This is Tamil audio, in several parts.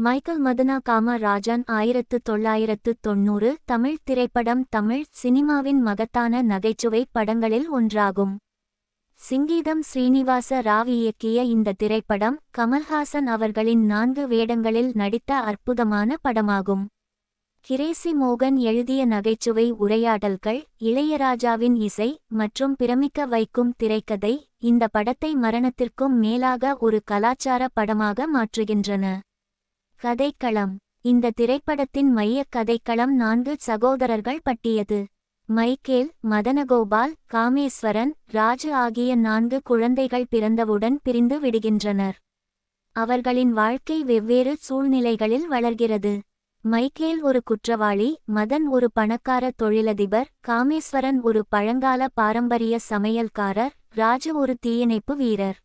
மைக்கேல் மதனா காம ராஜன் ஆயிரத்து தொள்ளாயிரத்து தொண்ணூறு தமிழ் திரைப்படம் தமிழ் சினிமாவின் மகத்தான நகைச்சுவை படங்களில் ஒன்றாகும். சிங்கீதம் ஸ்ரீனிவாச ராவ் இயக்கிய இந்த திரைப்படம் கமல்ஹாசன் அவர்களின் நான்கு வேடங்களில் நடித்த அற்புதமான படமாகும். கிரேசி மோகன் எழுதிய நகைச்சுவை உரையாடல்கள் இளையராஜாவின் இசை மற்றும் பிரமிக்க வைக்கும் திரைக்கதை இந்த படத்தை மரணத்திற்கும் மேலாக ஒரு கலாச்சார படமாக மாற்றுகின்றன. கதைக்களம். இந்த திரைப்படத்தின் மையக் கதைக்களம் நான்கு சகோதரர்கள் பட்டியது. மைக்கேல் மதனகோபால் காமேஸ்வரன் ராஜு ஆகிய நான்கு குழந்தைகள் பிறந்தவுடன் பிரிந்து விடுகின்றனர். அவர்களின் வாழ்க்கை வெவ்வேறு சூழ்நிலைகளில் வளர்கிறது. மைக்கேல் ஒரு குற்றவாளி மதன் ஒரு பணக்கார தொழிலதிபர் காமேஸ்வரன் ஒரு பழங்கால பாரம்பரிய சமையல்காரர் ராஜு ஒரு தீயணைப்பு வீரர்.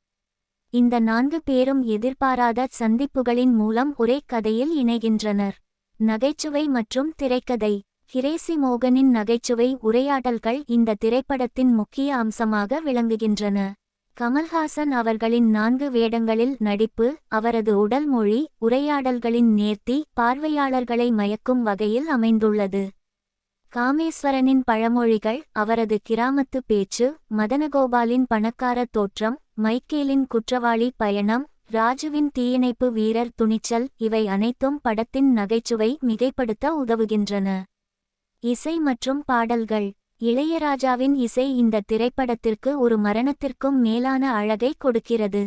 இந்த நான்கு பேரும் எதிர்பாராத சந்திப்புகளின் மூலம் ஒரே கதையில் இணைகின்றனர். நகைச்சுவை மற்றும் திரைக்கதை. கிரேசி மோகனின் நகைச்சுவை உரையாடல்கள் இந்த திரைப்படத்தின் முக்கிய அம்சமாக விளங்குகின்றன. கமல்ஹாசன் அவர்களின் நான்கு வேடங்களில் நடிப்பு அவரது உடல் மொழி உரையாடல்களின் நேர்த்தி பார்வையாளர்களை மயக்கும் வகையில் அமைந்துள்ளது. காமேஸ்வரனின் பழமொழிகள் அவரது கிராமத்து பேச்சு மதனகோபாலின் பணக்கார தோற்றம் மைக்கேலின் குற்றவாளி பயணம் ராஜுவின் தீயணைப்பு வீரர் துணிச்சல் இவை அனைத்தும் படத்தின் நகைச்சுவை மிகைப்படுத்த உதவுகின்றன. இசை மற்றும் பாடல்கள். இளையராஜாவின் இசை இந்த திரைப்படத்திற்கு ஒரு மரணத்திற்கும் மேலான அழகை கொடுக்கிறது.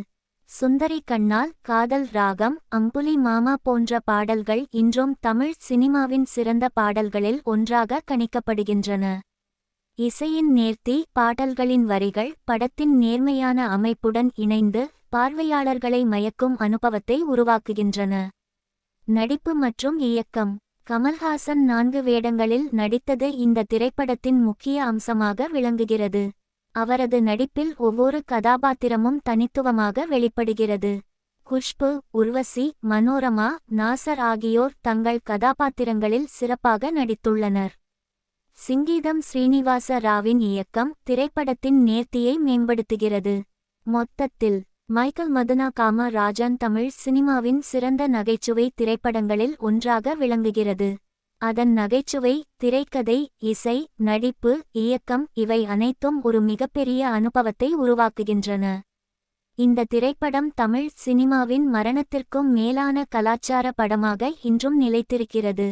சுந்தரி கண்ணால் காதல் ராகம் அம்புலி மாமா போன்ற பாடல்கள் இன்றும் தமிழ் சினிமாவின் சிறந்த பாடல்களில் ஒன்றாக கணிக்கப்படுகின்றன. இசையின் நேர்த்தி பாடல்களின் வரிகள் படத்தின் நேர்மையான அமைப்புடன் இணைந்து பார்வையாளர்களை மயக்கும் அனுபவத்தை உருவாக்குகின்றன. நடிப்பு மற்றும் இயக்கம். கமல்ஹாசன் நான்கு வேடங்களில் நடித்தது இந்த திரைப்படத்தின் முக்கிய அம்சமாக விளங்குகிறது. அவரது நடிப்பில் ஒவ்வொரு கதாபாத்திரமும் தனித்துவமாக வெளிப்படுகிறது. குஷ்பு உர்வசி மனோரமா நாசர் ஆகியோர் தங்கள் கதாபாத்திரங்களில் சிறப்பாக நடித்துள்ளனர். சிங்கீதம் ஸ்ரீனிவாச ராவின் இயக்கம் திரைப்படத்தின் நேர்த்தியை மேம்படுத்துகிறது. மொத்தத்தில் மைக்கேல் மதுனா காம ராஜன் தமிழ் சினிமாவின் சிறந்த நகைச்சுவை திரைப்படங்களில் ஒன்றாக விளங்குகிறது. அதன் நகைச்சுவை திரைக்கதை இசை நடிப்பு இயக்கம் இவை அனைத்தும் ஒரு மிகப்பெரிய அனுபவத்தை உருவாக்குகின்றன. இந்த திரைப்படம் தமிழ் சினிமாவின் மரணத்திற்கும் மேலான கலாச்சார படமாக இன்றும் நிலைத்திருக்கிறது.